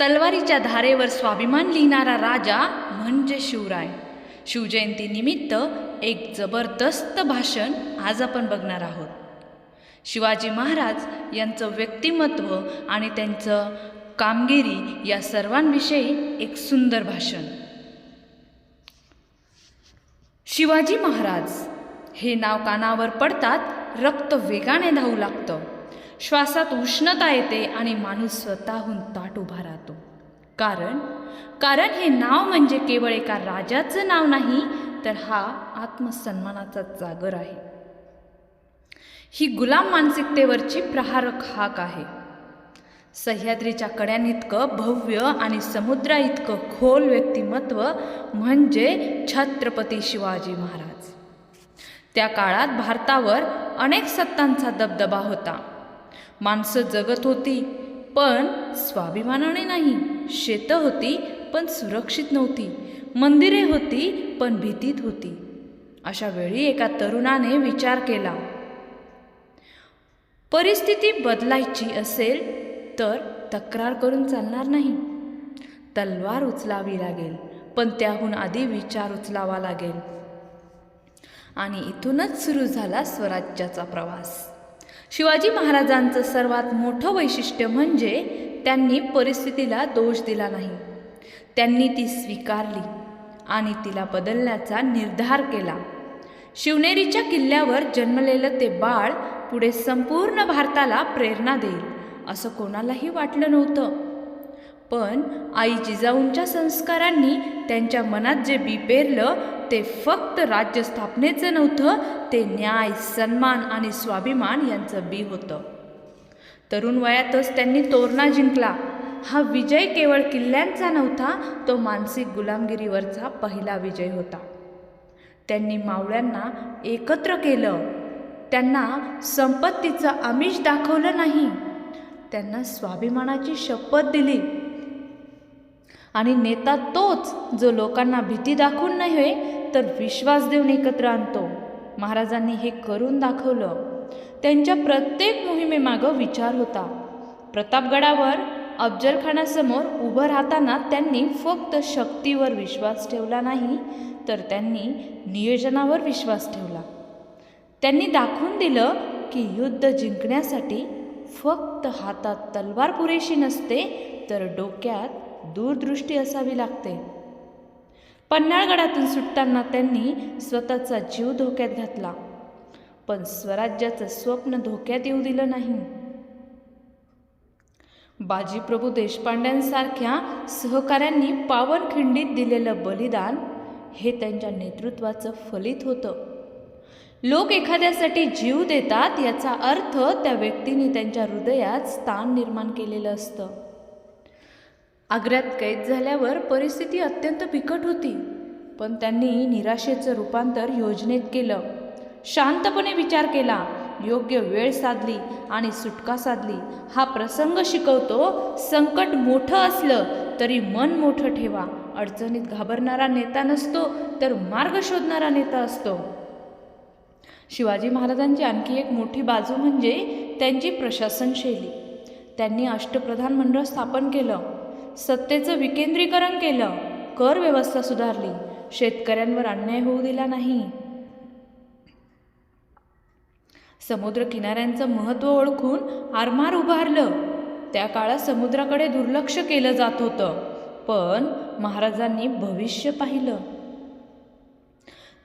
तलवारीच्या धारेवर स्वाभिमान लिहिणारा राजा म्हणजे शिवराय. शिवजयंतीनिमित्त एक जबरदस्त भाषण आज आपण बघणार आहोत. शिवाजी महाराज यांचं व्यक्तिमत्व आणि त्यांचं कामगिरी या सर्वांविषयी एक सुंदर भाषण. शिवाजी महाराज हे नाव कानावर पडतात रक्त वेगाने धावू लागतं. श्वासात उष्णता येते आणि माणूस स्वतःहून ताट उभा राहतो. कारण कारण हे नाव म्हणजे केवळ एका राजाचं नाव नाही तर हा आत्मसन्मानाचा जागर आहे. ही गुलाम मानसिकतेवरची प्रहारक हाक आहे. सह्याद्रीच्या कड्यांइतकं भव्य आणि समुद्रा इतकं खोल व्यक्तिमत्व म्हणजे छत्रपती शिवाजी महाराज. त्या काळात भारतावर अनेक सत्तांचा दबदबा होता. माणसं जगत होती पण स्वाभिमानाने नाही. शेतं होती पण सुरक्षित नव्हती. मंदिरे होती पण भीतीत होती. अशा वेळी एका तरुणाने विचार केला परिस्थिती बदलायची असेल तर तक्रार करून चालणार नाही. तलवार उचलावी लागेल पण त्याहून आधी विचार उचलावा लागेल. आणि इथूनच सुरू झाला स्वराज्याचा प्रवास. शिवाजी महाराजांचं सर्वात मोठं वैशिष्ट्य म्हणजे त्यांनी परिस्थितीला दोष दिला नाही. त्यांनी ती स्वीकारली आणि तिला बदलण्याचा निर्धार केला. शिवनेरीच्या किल्ल्यावर जन्मलेलं ते बाळ पुढे संपूर्ण भारताला प्रेरणा देईल असं कोणालाही वाटलं नव्हतं. पण आई जिजाऊंच्या संस्कारांनी त्यांच्या मनात जे बी पेरलं ते फक्त राज्य स्थापनेचं नव्हतं ते न्याय सन्मान आणि स्वाभिमान यांचं बी होतं. तरुण वयातच त्यांनी तोरणा जिंकला. हा विजय केवळ किल्ल्यांचा नव्हता तो मानसिक गुलामगिरीवरचा पहिला विजय होता. त्यांनी मावळ्यांना एकत्र केलं. त्यांना संपत्तीचं आमिष दाखवलं नाही. त्यांना स्वाभिमानाची शपथ दिली. आणि नेता तोच जो लोकांना भीती दाखवून नव्हे तर विश्वास देऊन एकत्र आणतो. महाराजांनी हे करून दाखवलं. त्यांच्या प्रत्येक मोहिमेमागं विचार होता. प्रतापगडावर अफजलखानासमोर उभं राहताना त्यांनी फक्त शक्तीवर विश्वास ठेवला नाही तर त्यांनी नियोजनावर विश्वास ठेवला. त्यांनी दाखवून दिलं की युद्ध जिंकण्यासाठी फक्त हातात तलवार पुरेशी नसते तर डोक्यात दूरदृष्टी असावी लागते. पन्हाळगडातून सुटताना त्यांनी स्वतःचा जीव धोक्यात घातला. पण स्वराज्याचं स्वप्न धोक्यात येऊ दिलं नाही. बाजीप्रभू देशपांड्यांसारख्या सहकाऱ्यांनी पावनखिंडीत दिलेलं बलिदान हे त्यांच्या नेतृत्वाचं फलित होतं. लोक एखाद्यासाठी जीव देतात याचा अर्थ त्या व्यक्तीने त्यांच्या हृदयात स्थान निर्माण केलेलं असतं. आग्र्यात कैद झाल्यावर परिस्थिती अत्यंत बिकट होती. पण त्यांनी निराशेचं रूपांतर योजनेत केलं. शांतपणे विचार केला. योग्य वेळ साधली आणि सुटका साधली. हा प्रसंग शिकवतो संकट मोठं असलं तरी मन मोठं ठेवा. अडचणीत घाबरणारा नेता नसतो तर मार्ग शोधणारा नेता असतो. शिवाजी महाराजांची आणखी एक मोठी बाजू म्हणजे त्यांची प्रशासन शैली. त्यांनी अष्टप्रधान मंडळ स्थापन केलं. सत्तेचं विकेंद्रीकरण केलं कर व्यवस्था सुधारली शेतकऱ्यांवर अन्याय होऊ दिला नाही. समुद्र किनाऱ्यांचं महत्त्व ओळखून आरमार उभारलं. त्या काळात समुद्राकडे दुर्लक्ष केलं जात होतं पण महाराजांनी भविष्य पाहिलं.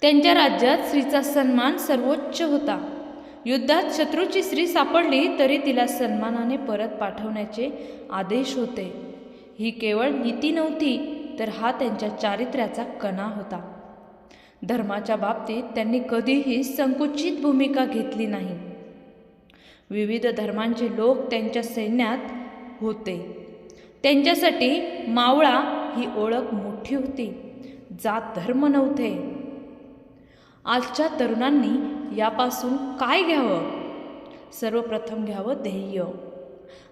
त्यांच्या राज्यात स्त्रीचा सन्मान सर्वोच्च होता. युद्धात शत्रूची स्त्री सापडली तरी तिला सन्मानाने परत पाठवण्याचे आदेश होते. ही केवळ नीती नव्हती तर हा त्यांच्या चारित्र्याचा कणा होता. धर्माच्या बाबतीत त्यांनी कधीही संकुचित भूमिका घेतली नाही. विविध धर्मांचे लोक त्यांच्या सैन्यात होते. त्यांच्यासाठी मावळा ही ओळख मोठी होती जात धर्म नव्हते. आजच्या तरुणांनी यापासून काय घ्यावं? सर्वप्रथम घ्यावं ध्येय.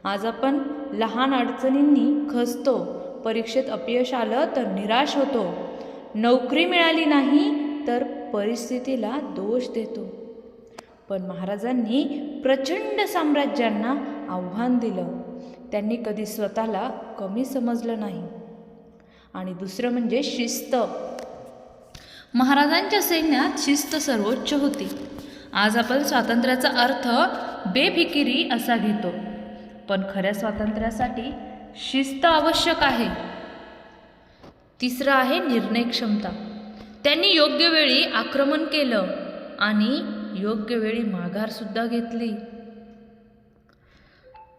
आज आपण लहान अडचणींनी खचतो परीक्षेत अपयश आलं तर निराश होतो. नोकरी मिळाली नाही तर परिस्थितीला दोष देतो. पण महाराजांनी प्रचंड साम्राज्यांना आव्हान दिलं. त्यांनी कधी स्वतःला कमी समजलं नाही. आणि दुसरं म्हणजे शिस्त. महाराजांच्या सैन्यात शिस्त सर्वोच्च होती. आज आपण स्वातंत्र्याचा अर्थ बेफिकिरी असा घेतो. पण खऱ्या स्वातंत्र्यासाठी शिस्त आवश्यक आहे. तिसरं आहे निर्णय क्षमता. त्यांनी योग्य वेळी आक्रमण केलं आणि योग्य वेळी माघारसुद्धा घेतली.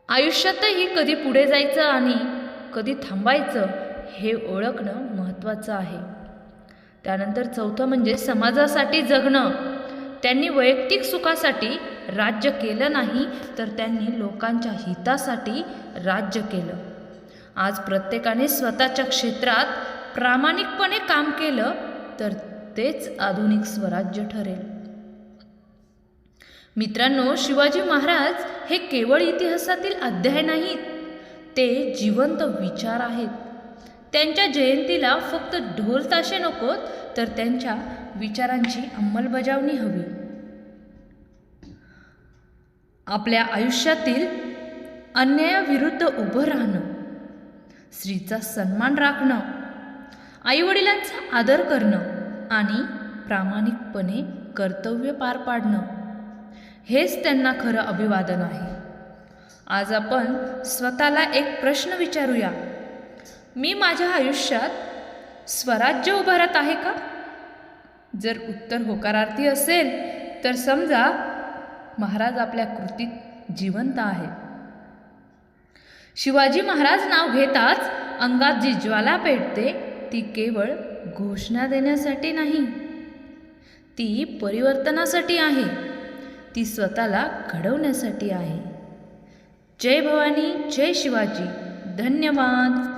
आयुष्यातही कधी पुढे जायचं आणि कधी थांबायचं हे ओळखणं महत्त्वाचं आहे. त्यानंतर चौथं म्हणजे समाजासाठी जगणं. त्यांनी वैयक्तिक सुखासाठी राज्य केलं नाही तर त्यांनी लोकांच्या हितासाठी राज्य केलं. आज प्रत्येकाने स्वतःच्या क्षेत्रात प्रामाणिकपणे काम केलं तर तेच आधुनिक स्वराज्य ठरेल. मित्रांनो शिवाजी महाराज हे केवळ इतिहासातील अध्याय नाहीत ते जिवंत विचार आहेत. त्यांच्या जयंतीला फक्त ढोल ताशे नकोत तर त्यांच्या विचारांची अंमलबजावणी हवी. आपल्या आयुष्यातील अन्यायाविरुद्ध उभं राहणं स्त्रीचा सन्मान राखणं आईवडिलांचा आदर करणं आणि प्रामाणिकपणे कर्तव्य पार पाडणं हेच त्यांना खरं अभिवादन आहे. आज आपण स्वतःला एक प्रश्न विचारूया. मी माझ्या आयुष्यात स्वराज्य उभारत आहे का? जर उत्तर होकारार्थी असेल तर समजा महाराज आपल्या कृतीत जिवंत आहे. शिवाजी महाराज नाव घेताच अंगात जी ज्वाला पेटते ती केवळ घोषणा देण्यासाठी नाही. ती परिवर्तनासाठी आहे. ती स्वतःला घडवण्यासाठी आहे. जय भवानी जय शिवाजी. धन्यवाद.